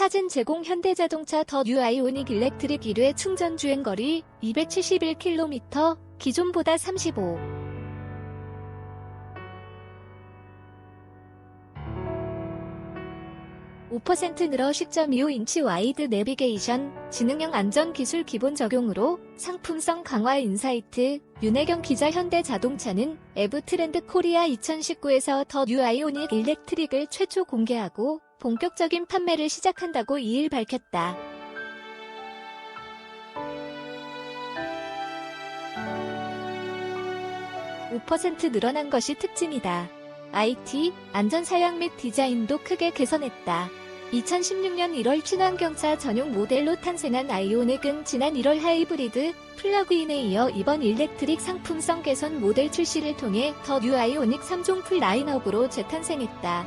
사진 제공 현대자동차 더 뉴 아이오닉 일렉트릭 1회 충전 주행거리 271km, 기존보다 35. 5% 늘어 10.25인치 와이드 내비게이션, 지능형 안전기술 기본 적용으로 상품성 강화 인사이트, 윤혜경 기자 현대자동차는 에브 트렌드 코리아 2019에서 더 뉴 아이오닉 일렉트릭을 최초 공개하고 본격적인 판매를 시작한다고 2일 밝혔다. (5% 늘어난 것이 특징이다. IT, 안전사양 및 디자인도 크게 개선했다. 2016년 1월 친환경차 전용 모델로 탄생한 아이오닉은 지난 1월 하이브리드, 플러그인에 이어 이번 일렉트릭 상품성 개선 모델 출시를 통해 더 뉴 아이오닉 3종 풀 라인업으로 재탄생했다.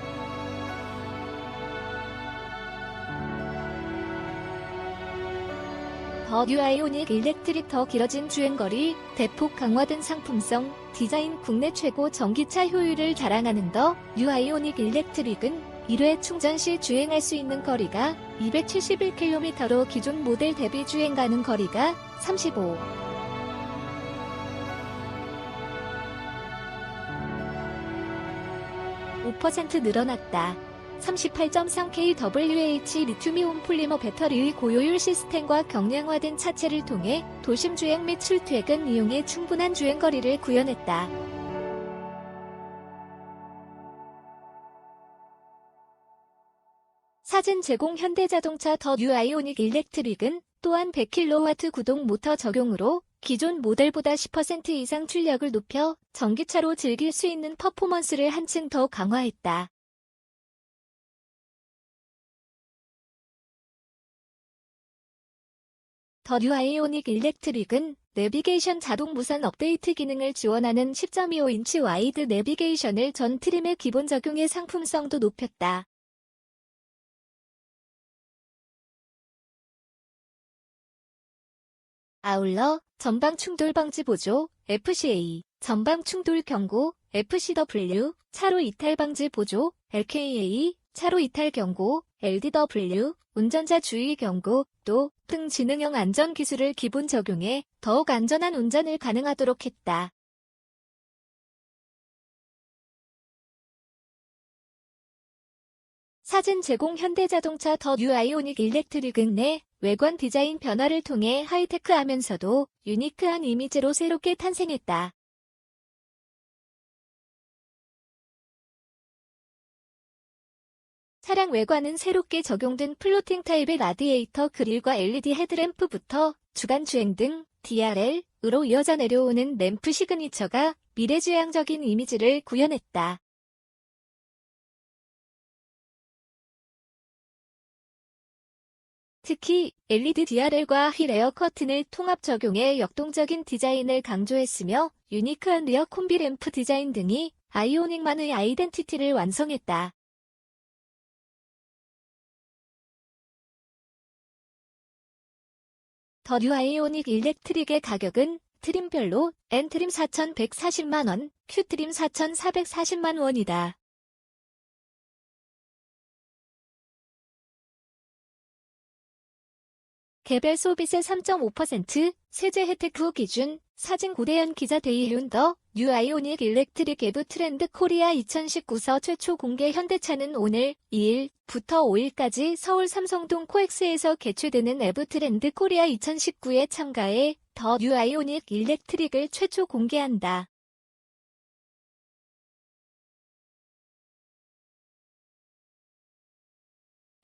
더 뉴 아이오닉 일렉트릭 더 길어진 주행거리, 대폭 강화된 상품성, 디자인 국내 최고 전기차 효율을 자랑하는 더 뉴 아이오닉 일렉트릭은 1회 충전 시 주행할 수 있는 거리가 271km로 기존 모델 대비 주행 가능 거리가 35. (5%) 늘어났다. 38.3kWh 리튬이온 폴리머 배터리의 고효율 시스템과 경량화된 차체를 통해 도심 주행 및 출퇴근 이용에 충분한 주행거리를 구현했다. 사진 제공 현대자동차 더 뉴 아이오닉 일렉트릭은 또한 100kW 구동 모터 적용으로 기존 모델보다 10% 이상 출력을 높여 전기차로 즐길 수 있는 퍼포먼스를 한층 더 강화했다. 더 뉴 아이오닉 일렉트릭은 내비게이션 자동 무선 업데이트 기능을 지원하는 10.25인치 와이드 내비게이션을 전 트림에 기본 적용해 상품성도 높였다. 아울러 전방 충돌 방지 보조 FCA, 전방 충돌 경고 FCW, 차로 이탈 방지 보조 LKA, 차로 이탈 경고 LDW, 운전자 주의 경고 또 등 지능형 안전 기술을 기본 적용해 더욱 안전한 운전을 가능하도록 했다. 사진 제공 현대자동차 더 뉴 아이오닉 일렉트릭은 내 외관 디자인 변화를 통해 하이테크하면서도 유니크한 이미지로 새롭게 탄생했다. 차량 외관은 새롭게 적용된 플로팅 타입의 라디에이터 그릴과 LED 헤드램프부터 주간 주행 등 DRL으로 이어져 내려오는 램프 시그니처가 미래지향적인 이미지를 구현했다. 특히 LED DRL과 휠 에어 커튼을 통합 적용해 역동적인 디자인을 강조했으며 유니크한 리어 콤비 램프 디자인 등이 아이오닉만의 아이덴티티를 완성했다. 더 뉴 아이오닉 일렉트릭의 가격은 트림별로 N트림 4,140만원, Q트림 4,440만원이다. 개별 소비세 3.5%, 세제 혜택 후 기준, 사진 고대현 기자 데이윤 더, 뉴 아이오닉 일렉트릭 에브 트렌드 코리아 2019서 최초 공개 현대차는 오늘 2일부터 5일까지 서울 삼성동 코엑스에서 개최되는 에브 트렌드 코리아 2019에 참가해 더 뉴 아이오닉 일렉트릭을 최초 공개한다.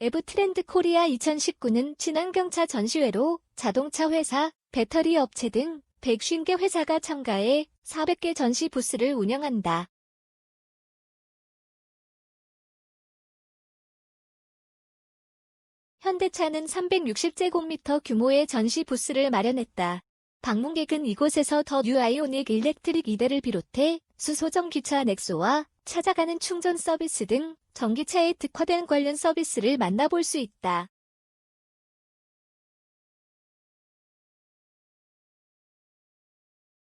에브 트렌드 코리아 2019는 친환경차 전시회로 자동차 회사, 배터리 업체 등 150개 회사가 참가해 400개 전시 부스를 운영한다. 현대차는 360제곱미터 규모의 전시 부스를 마련했다. 방문객은 이곳에서 더 뉴 아이오닉 일렉트릭 2대를 비롯해 수소전 기차 넥소와 찾아가는 충전 서비스 등 전기차에 특화된 관련 서비스를 만나볼 수 있다.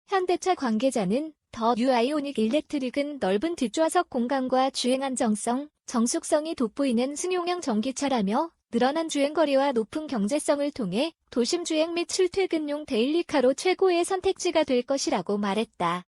현대차 관계자는 더 뉴 아이오닉 일렉트릭은 넓은 뒷좌석 공간과 주행 안정성, 정숙성이 돋보이는 승용형 전기차라며 늘어난 주행거리와 높은 경제성을 통해 도심 주행 및 출퇴근용 데일리카로 최고의 선택지가 될 것이라고 말했다.